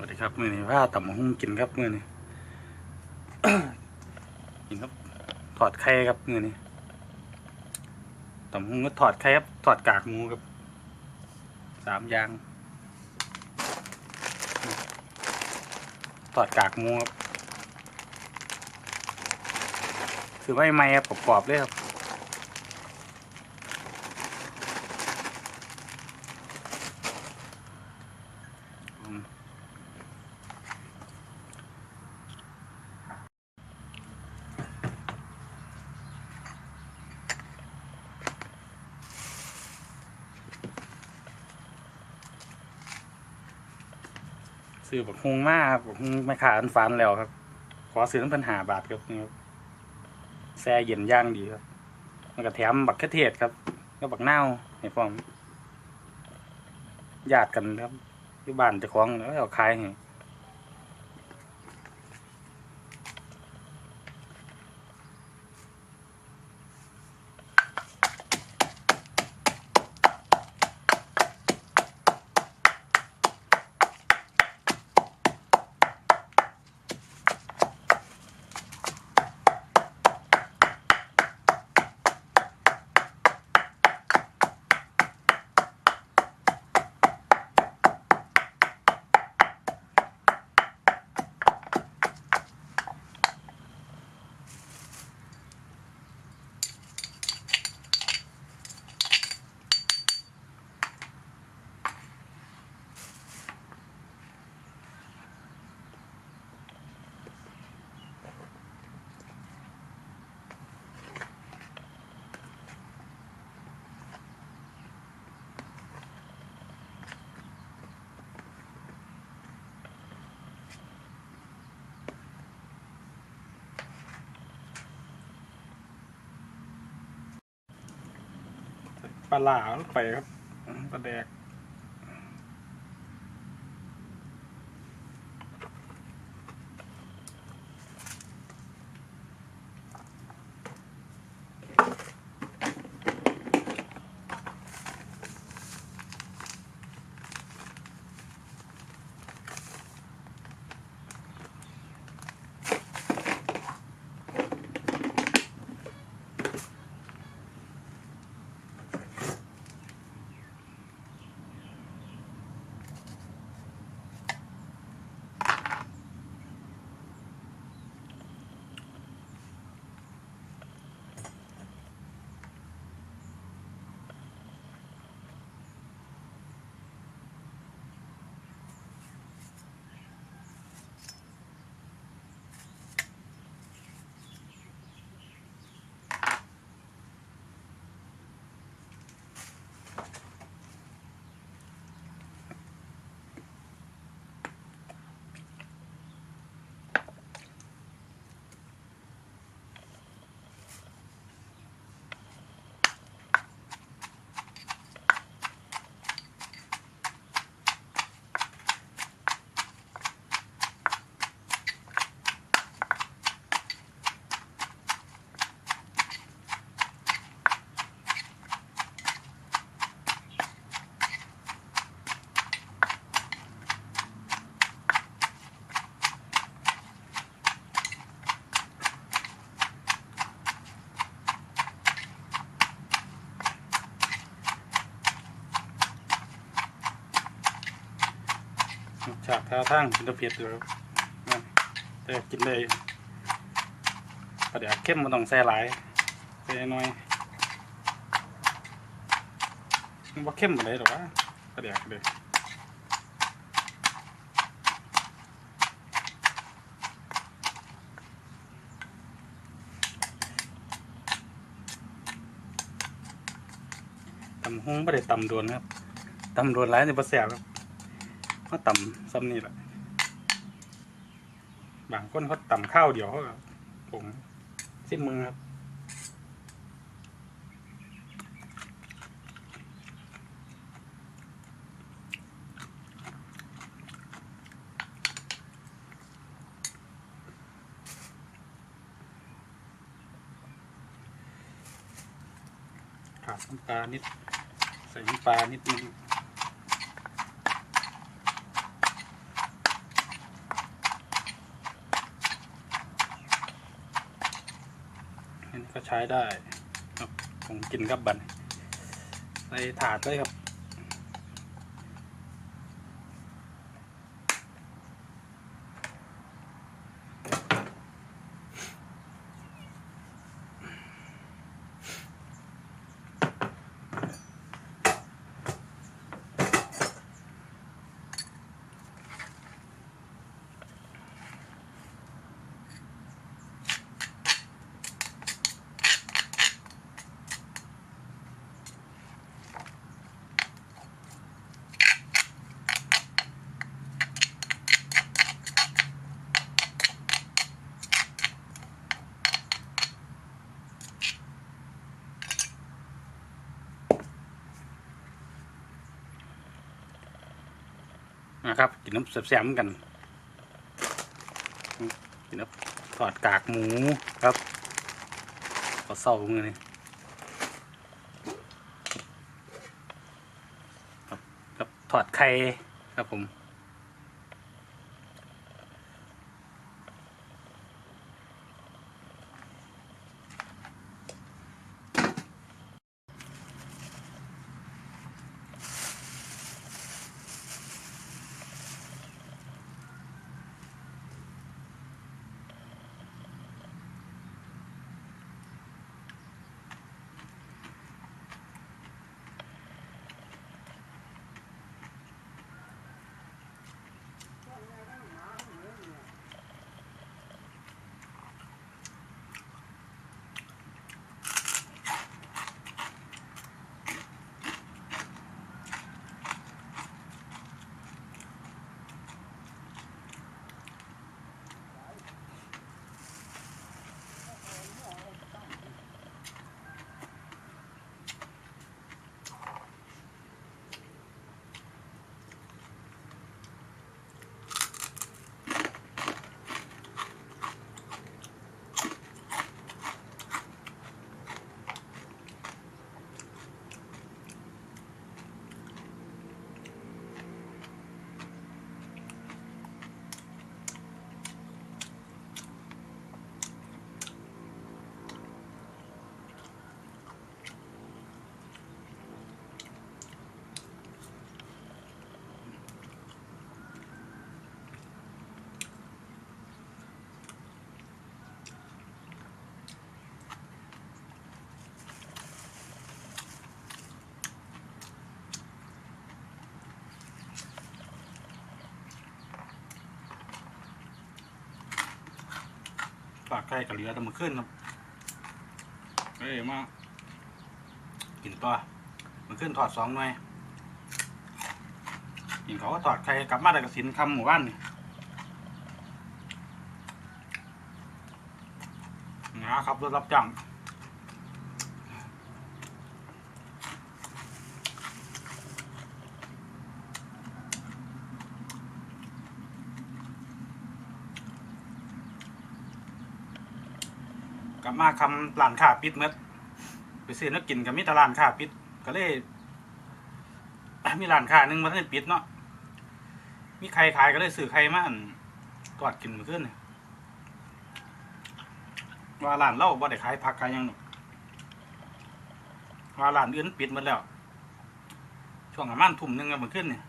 วัสดีครับมือนี้ว่าต่ำหุ้งกินครับมือนี้กินครับถอดไข่ครับมือนี้ต่ำหุ้งก็ถอดไข่ครับถอดกากหมูครับสามอย่างถอดกากหมูครับคือไม่ไม่ครับกรอบๆเลยครับ ซื้อบักฮงมากครับบักฮงไม่ขาดอันฟันแล้วครับ ขอซื้อน้ำพันหาบาทครับนี่ครับแซ่เย็นย่างดีครับ มันก็แถมบักกระเทศครับก็บักเน่าในฟอมญาติกันครับที่บ้านจะคล้องแล้วเอาขายให้ ปลาหลาลงไปครับปลาแดก ฉากท่างเป็นตะเพียดอยู่ครับแต่กินได้ปลาแดกเข้มมันต้องใส่หลายใส่น้อยว่าเข้มอะไรหรอวะปลาแดกเลยวตำหงไม่ได้ตำโดนครับตำโดนหลายในภาษาครับ เขาต่ำซ้ำนี่แหละบางคนเขาต่ำข้าวเดียวเขาผมสิ้นมือครับขาดน้ำปลานิด ใส่น้ำปลานิดนึง ก็ใช้ได้ครับผมกินกับบันในถาดเลยครับ นะครับ กินน้ำแซ่บๆกันกินน้ำทอดกากหมูครับขอเศร้ามือนี่ครับครับทอดไข่ครับผม ปากไก่กับเหลือแต่มันขึ้นครับเอ้ยมากกินตัวมันขึ้นถอดสองหน่อยกินเขาก็ถอดไข่กลับมาแต่กสินคำหมู่บ้านนี่นะครับรถรับจ้าง กับมาคำร้านค้าปิดเมื่อไปซื้อนักกินกับมิตรร้านค้าปิด ก็เลยมีร้านค้าหนึ่งมันได้ปิดเนาะมีใครขายก็เลยซื้อใครมาอั่นกอดกินมื้อขึ้นว่าร้านเราบ่ได้ขายผักขายยังว่าร้านอื่นปิดหมดแล้ว ช่วงประมาณทุ่มหนึงก็มื้อขึ้นเนี่ย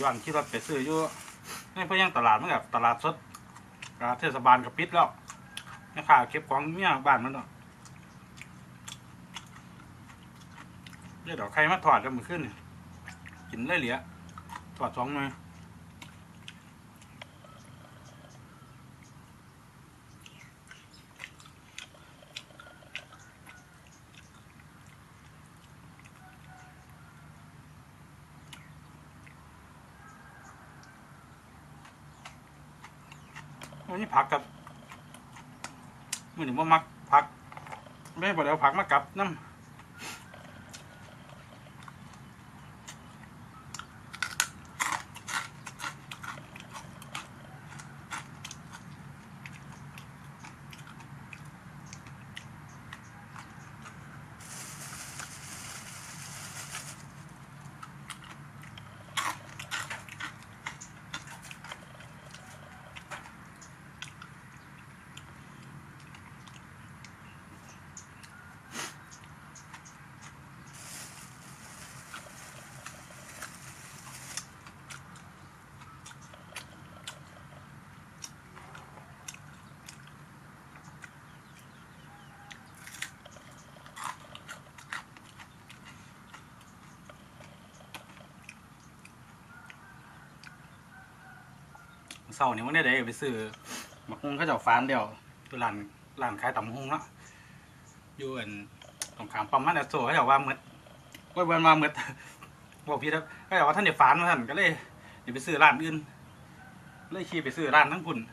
ย้อนคิดว่าไปซื้ออยู่นี่เพื่อยังตลาดมันกับตลาดสดตลาดเทศบาลกับปิดแล้วแม่ค้าเก็บของเมียบ้านมันเนาะเรียวใครมาถอดกันมือขึ้นกินได้เหลียถอดสองมือ วันนี้ผักกับมือหนึ่งว่ามักผักไม่บอกแล้วผักมากับน้ำ เศร้านี่มันนี้ได้ไปซื้อหมักฮุงเขาเจ้าฟานเดียวตัวร้านร้านขายตำฮุงเนาะอยู่อันตรงขามปั๊มมันโศเขาเจ้าว่าหมืดว่าเวันมาหมืดบอกพี่ครับเขาเจ้าว่าท่านเดี๋ยวฟานมาท่านก็เลยเดี๋ยวไปซื้อร้านอื่นเลยขี่ไปซื้อร้านทั้งคุณเ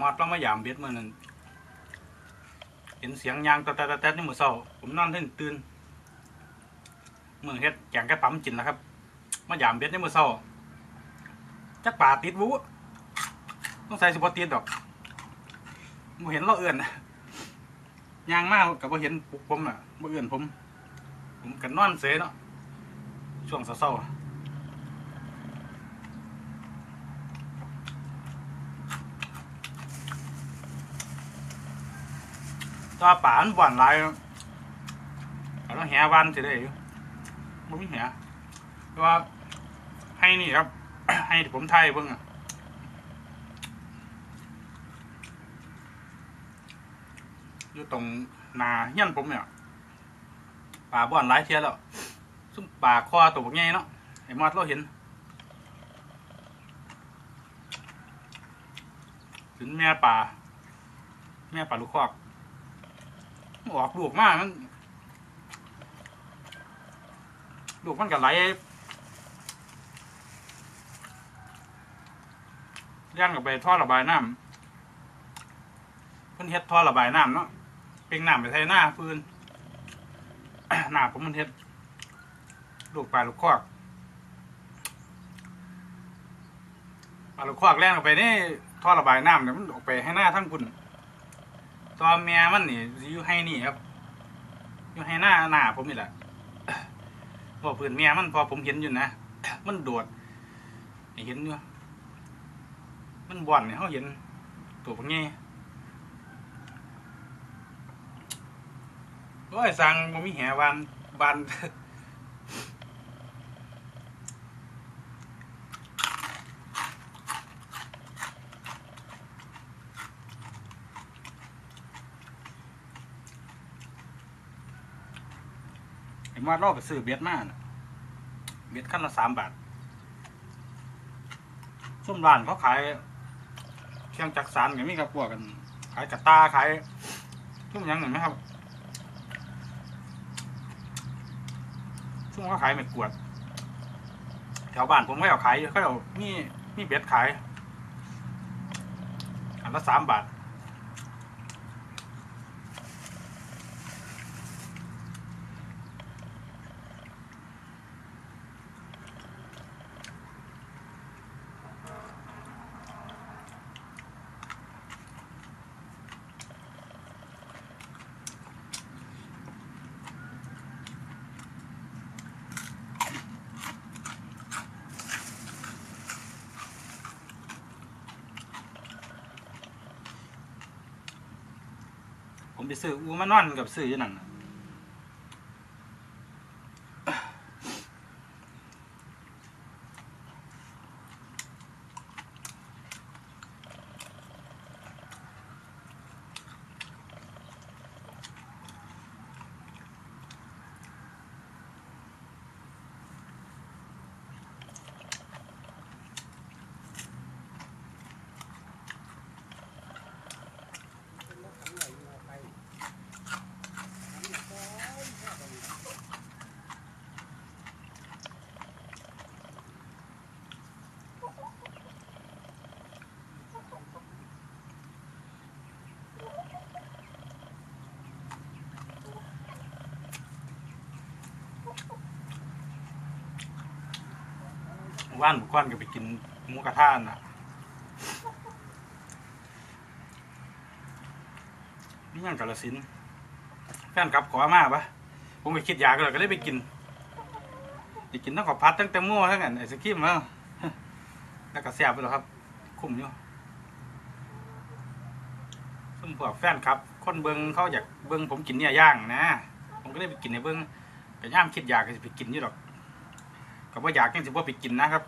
มอไหร่มอดต้องมายามเบ็ดเมื่อนั้นเห็นเสียงยางตะแตะตะแตะนี่มือเศร้าผมนอนเท่นตื่นมือเฮ็ดแกงกระปั๊มจินนะครับมายามเบ็ดนี่มือเศร้าจักป่าติดวุต้องใส่สิบติดดอกบ่เห็นเราเอื่อนยางมากกับบ่เห็นปุกผมน่ะบ่เอื่อนผม ผมกันนอนเสยเนาะช่วงเศร้าๆ ตาป่านหวานหลายครับเอาแล้วแหวันจะได้อยู่บ่มีแหแต่ว่าให้นี่ครับ ให้ผมไทยเบิ่งอะอยู่ตรงนาเฮียนผมเนี่ยป่าบ่อนหลายเทียแล้วซุ่มป่าคอตัวบักใหญ่เนาะไอ้มอดเราเห็น ถึงแม่ป่า แม่ป่าลูกคอก ออกลูกมากมันลูกมันก็ไหลย่างกับไปท่อระบายน้ำเพิ่นเฮ็ดท่อระบายน้ำเนาะเป็นน้ำไปใส่หน้าฟืนหน้าผมมันเฮ็ดลูกปลาลูกคอกปลาลูกคอกแล่นออกไปนี่ท่อระบายน้ำเนี่ยมันออกไปให้หน้าทั้งคุณ ตอนแม่มันนี่สิอยู่ให้นี่ครับ อยู่ให้หน้าหน้าผมนี่แหละพอเพื่อนแม่มันพอผมเห็นอยู่นะ มันโดดเห็นอยู่มันบ่อนเนี่ยเขาเห็น ตัวพวกนี้โอ้ยสั่งบ่มีแหวานบาน อ้มาดรอบไปซื้อเบียดมาน่ะเบียดขั้นละสามบาทส้มร้านเขาขายเชียงจักสารอย่างนี้ครับพวกกัน ขายกระตาขายทุ่มยังเห็นไหมครับช่วงเขาขายเม็ดกวด แถวบ้านผมก็เอาขายอยู่เขาเอานี่นี่เบ็ดขาย อันละสามบาท ไปซื้ออูมานอนกับซื้ออยู่นั่นน่ะ ว่านบุกก้อนก็ไปกินหมูกระทะน่ะนี่ยังกาลสินธุ์แฟนกลับขอมาปะผมไปคิดยากเลยก็เลยไปกินไปกินทั้งขอพัดทั้งแตงโมทั้งอันไอศครีมแล้วแล้วก็แซ่บไปแล้วครับ คุ้มอยู่ซึ่งพวกแฟนครับ คนเบิงเขาอยากเบิงผมกินเนี่ยย่างนะ ผมก็เลยไปกินในเบิงก็ย่ามคิดยากก็สิไปกินอยู่ดอก ก็บ่าอยากยังสิบ่ไปกินนะครับ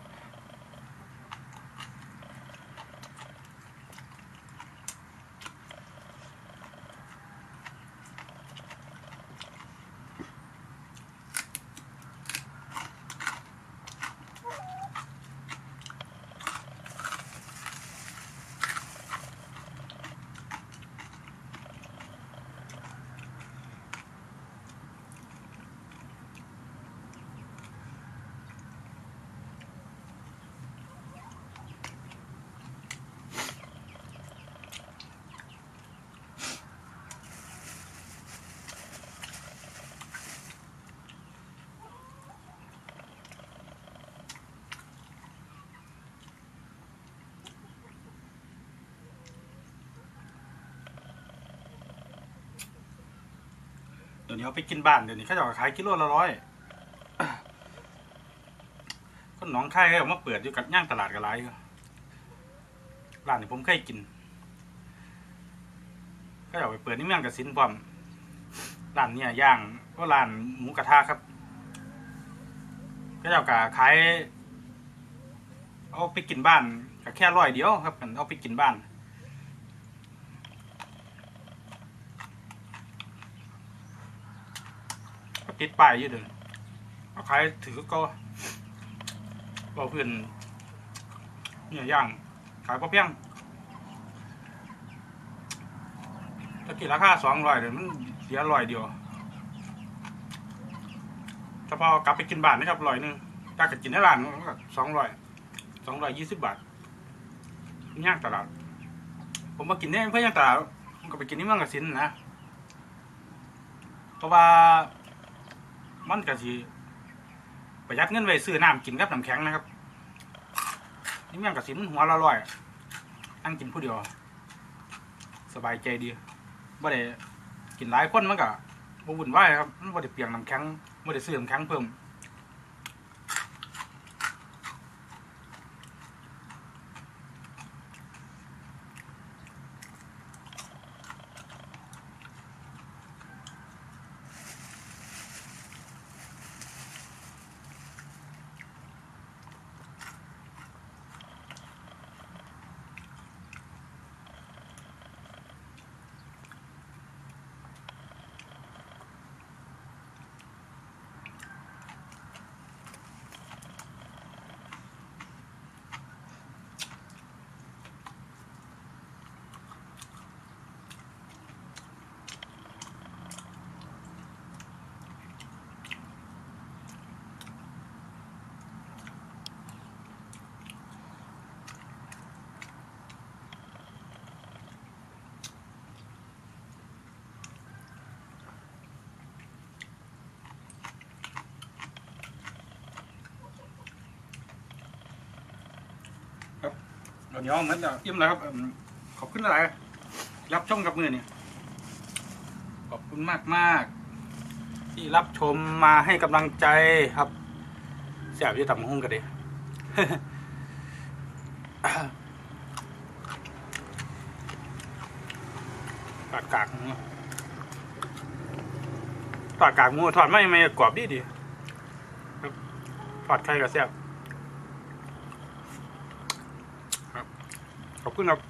เดี๋ยวไปกินบ้านเดี๋ยวนี้เขาจะขายกิโลละร้อยคนหนองคายเขาเอามาเปิดอยู่กับย่างตลาดกับไล่ร้านนี้ผมเคยกินก็เอาไปเปิดนี่เมืองกับสินพร้อมร้านเนี่ยย่างก็ร้านหมูกระทะครับ ก็จะเอากะขายเอาไปกินบ้านก็แค่ร้อยเดียวครับเอาไปกินบ้าน ติดป้ายอยู่เดินเขาขายถือก็บอกเพื่อนเนี่ยย่างขายพอเพียงตะกี้ราคาสองร้อยเดี๋ยวมันเสียร้อยเดียวเฉพาะกลับไปกินบ้านนะครับร้อยหนึ่งถ้ากิกินในร้านมันก็สองร้อยสองร้อยยี่สิบบาทย่างตลาด ผมมากินเนี่ยเพื่อย่างตลาดผมก็ไปกินที่เมืองกสินนะเพราะว่า มันก็สิประหยัดเงินไว้ซื้อน้ำกินกับน้ำแข็งนะครับนี่แม่งกระสินหัวละร้อยอังกินผู้เดียว สบายใจดีบ่ได้กินหลายคนมันก็บ่วุ่นวายครับมันบ่ได้เปลียงน้ำแข็งบ่ได้ซื้อน้ำแข็งเพิ่ม เดี๋ยวเหมือนจะอิ่มแล้วครับขอบคุณอะไรรับชมกับมือเนี่ยขอบคุณมากมากที่รับชมมาให้กำลังใจครับเสียบที่ต่ำหุ้งกันดิปากกากปากกากหมูทอดไม่ไม่กรอบดีดีครับทอดไข่กับเสียบ going to